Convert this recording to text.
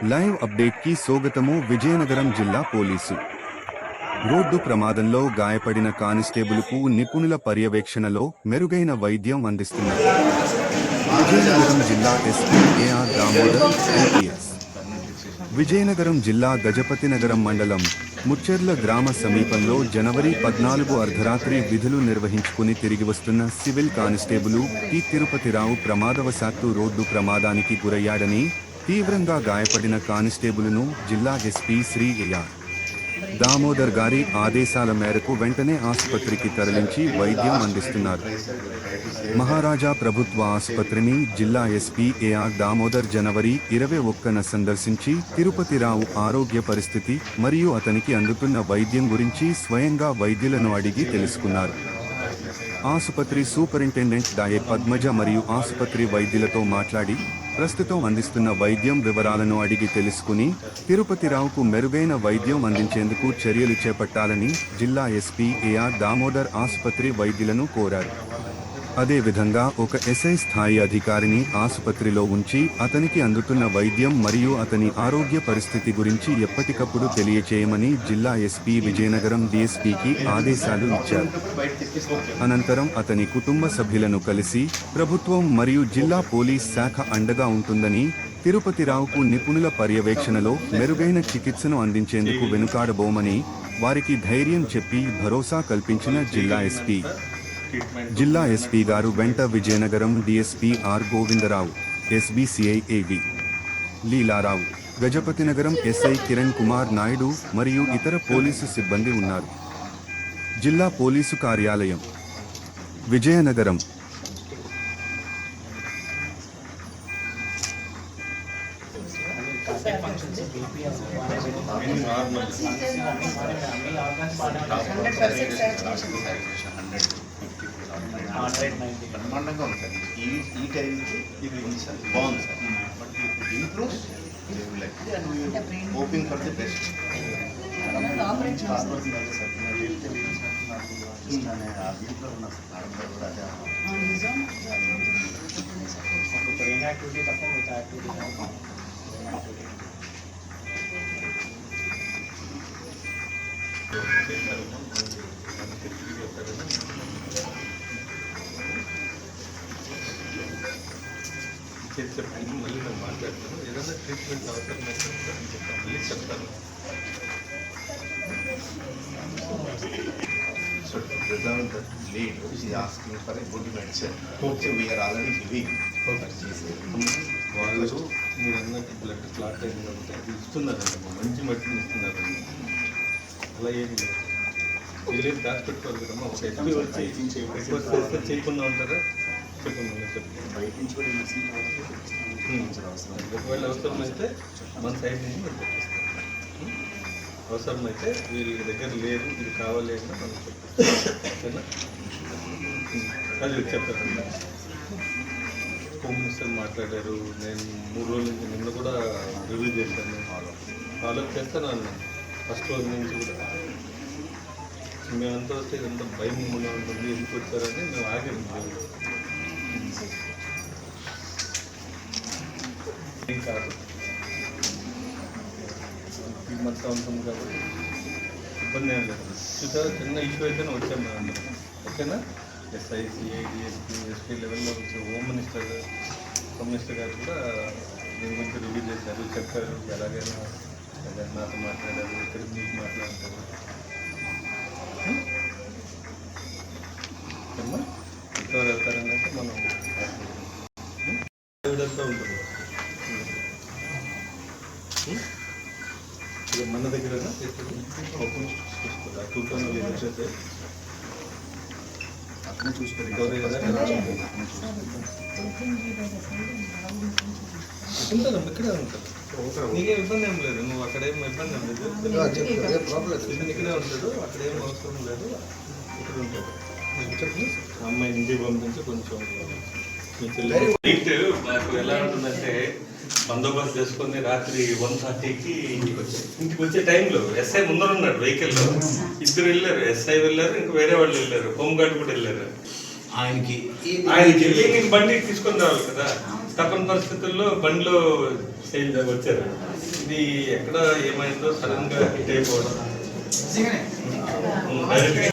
Live అప్డేట్కి స్వాగతము Vizianagaram జిల్లా police. Road ప్రమాదంలో గాయపడిన కానిస్టేబుల్కు నిపుణుల పర్యవేక్షణలో మెరుగైన వైద్యం అందిస్తున్నారు. విజయనగరం జిల్లా SP AR Damodar IPS. Vizianagaram జిల్లా గజపతి నగరం మండలం ముచ్చెర్ల గ్రామ సమీపంలో జనవరి పద్నాలుగు అర్ధరాత్రి విధులు నిర్వహించుకుని తిరిగి వస్తున్న సివిల్ కానిస్టేబుల్ టి తిరుపతిరావు ప్రమాదవశాత్తు రోడ్డు ప్రమాదానికి గురయ్యాడని తీవ్రంగా గాయపడిన కానిస్టేబుల్ను జిల్లా ఎస్పీ శ్రీ ఏఆర్ దామోదర్ గారి ఆదేశాల మేరకు వెంటనే ఆసుపత్రికి తరలించి వైద్యం అందిస్తున్నారు. మహారాజా ప్రభుత్వ ఆసుపత్రిని జిల్లా ఎస్పీ ఏఆర్ దామోదర్ జనవరి ఇరవై ఒక్కన సందర్శించి తిరుపతిరావు ఆరోగ్య పరిస్థితి మరియు అతనికి అందుతున్న వైద్యం గురించి స్వయంగా వైద్యులను అడిగి తెలుసుకున్నారు. ఆసుపత్రి సూపరింటెండెంట్ దాయే పద్మజ మరియు ఆసుపత్రి వైద్యులతో మాట్లాడి ప్రస్తుతం అందిస్తున్న వైద్యం వివరాలను అడిగి తెలుసుకుని తిరుపతిరావుకు మెరుగైన వైద్యం అందించేందుకు చర్యలు చేపట్టాలని జిల్లా ఎస్పీ ఏఆర్ దామోదర్ ఆసుపత్రి వైద్యులను కోరారు. అదేవిధంగా ఒక ఎస్ఐ స్థాయి అధికారిని ఆసుపత్రిలో ఉంచి అతనికి అందుతున్న వైద్యం మరియు అతని ఆరోగ్య పరిస్థితి గురించి ఎప్పటికప్పుడు తెలియచేయమని జిల్లా ఎస్పీ విజయనగరం డిఎస్పీకి ఆదేశాలు ఇచ్చారు. అనంతరం అతని కుటుంబ సభ్యులను కలిసి ప్రభుత్వం మరియు జిల్లా పోలీస్ శాఖ అండగా ఉంటుందని తిరుపతిరావుకు నిపుణుల పర్యవేక్షణలో మెరుగైన చికిత్సను అందించేందుకు వెనుకాడబోమని వారికి ధైర్యం చెప్పి భరోసా కల్పించిన జిల్లా ఎస్పీ. జిల్లా ఎస్పీ గారు వెంట Vizianagaram DSP R Govindarao SBCI AV Leelarao Gajapathi నగరం ఎస్ఐ కిరణ్ కుమార్ నాయుడు మరియు ఇతర పోలీసు సిబ్బంది ఉన్నారు. జిల్లా పోలీసు కార్యాలయం విజయనగరం. బ్రహ్మాండంగా ఉంది సార్ ఈ ఈ టైంకి ఇది ఉంది సార్ బాగుంది సార్ బట్ ఇప్పుడు improve hoping for the best brain activity తప్ప మిగతా యాక్టివిటీ చేసే పని మళ్ళీ నేను మాట్లాడతాను. ఏదైనా ట్రీట్మెంట్ అవసరమైతే కూడా చెప్తాను. మళ్ళీ చెప్తాను. So to preserve the lead, she is asking for a good medicine. So we are already giving. వాళ్ళు మీరు అన్నట్టు బ్లడ్ క్లాట్ అది ఇస్తున్నారండి. మంచి మట్టిని ఇస్తున్నారండి. అలా ఏమి లేదు. వీళ్ళేం దాచి పెట్టుకోవాలి కదమ్మా? ఒక వచ్చి రిక్వెస్ట్ చేస్తే చేయకుండా ఉంటారా చెప్పండి చెప్పండి ఒకవేళ అవసరమైతే మన సైడ్ నుంచి మనం చెప్పిస్తాం అవసరమైతే వీళ్ళ దగ్గర లేదు ఇది కావాలి అంటే మనం చెప్పిస్తాం ఓకేనా ఉం. అది చెప్తారండి హోమ్ మినిస్టర్ మాట్లాడారు నేను మూడు రోజుల నుంచి నిన్న కూడా రివ్యూ చేశాను ఫాలో ఫాలో చేస్తాను అన్న ఫస్ట్ రోజు నుంచి కూడా మేమంతా వస్తే ఇదంతా భయం ఉంటుంది ఎందుకు వచ్చారని మేము ఆగాము కాదు మొత్తం ఉంటుంది కాబట్టి ఇబ్బంది ఏం లేదు. చూసారా చిన్న ఇష్యూ అయితేనే వచ్చాం మేము అందరం ఓకేనా? ఎస్ఐసి ఏడిఎస్పీ ఎస్పీ లెవెల్లో వచ్చే హోమ్ మినిస్టర్ హోమ్ మినిస్టర్ గారు కూడా దీని గురించి రివ్యూ చేశారు చెప్పారు ఎలాగైనా ఎలాగైనా నాతో మాట్లాడారు ఇక్కడ మీకు మాట్లాడతారు విధంగా ఉంటుంది? ఇక మన దగ్గర ఉంటుందమ్మా ఇక్కడే ఉంటుంది నీకేం ఇబ్బంది ఏం లేదు? నువ్వు అక్కడేం ఇబ్బంది ఏం లేదు. ఇక్కడే ఉంటాడు? అక్కడేం అవసరం లేదు. ఇక్కడ ఉంటాడు. అమ్మాయి ఇంటికి పంపించి కొంచెం నాకు ఎలా ఉంటుందంటే బందోబస్తు చేసుకొని రాత్రి వన్ థర్టీకి ఇంటికి వచ్చాయి ఇంటికి వచ్చే టైంలో ఎస్ఐ ముందర ఉన్నాడు వెహికల్లో ఇద్దరు వెళ్ళారు. ఎస్ఐ వెళ్ళారు ఇంకా వేరే వాళ్ళు వెళ్ళారు. హోమ్ గార్డ్ కూడా వెళ్ళారు. ఆయనకి ఆయనకి వెళ్ళి ఇంక బండి తీసుకొని రావాలి కదా. తప్పని పరిస్థితుల్లో బండిలో సేల్ వచ్చారు. ఇది ఎక్కడ ఏమైందో సడన్గా హిట్ అయిపోవడం డైరెక్ట్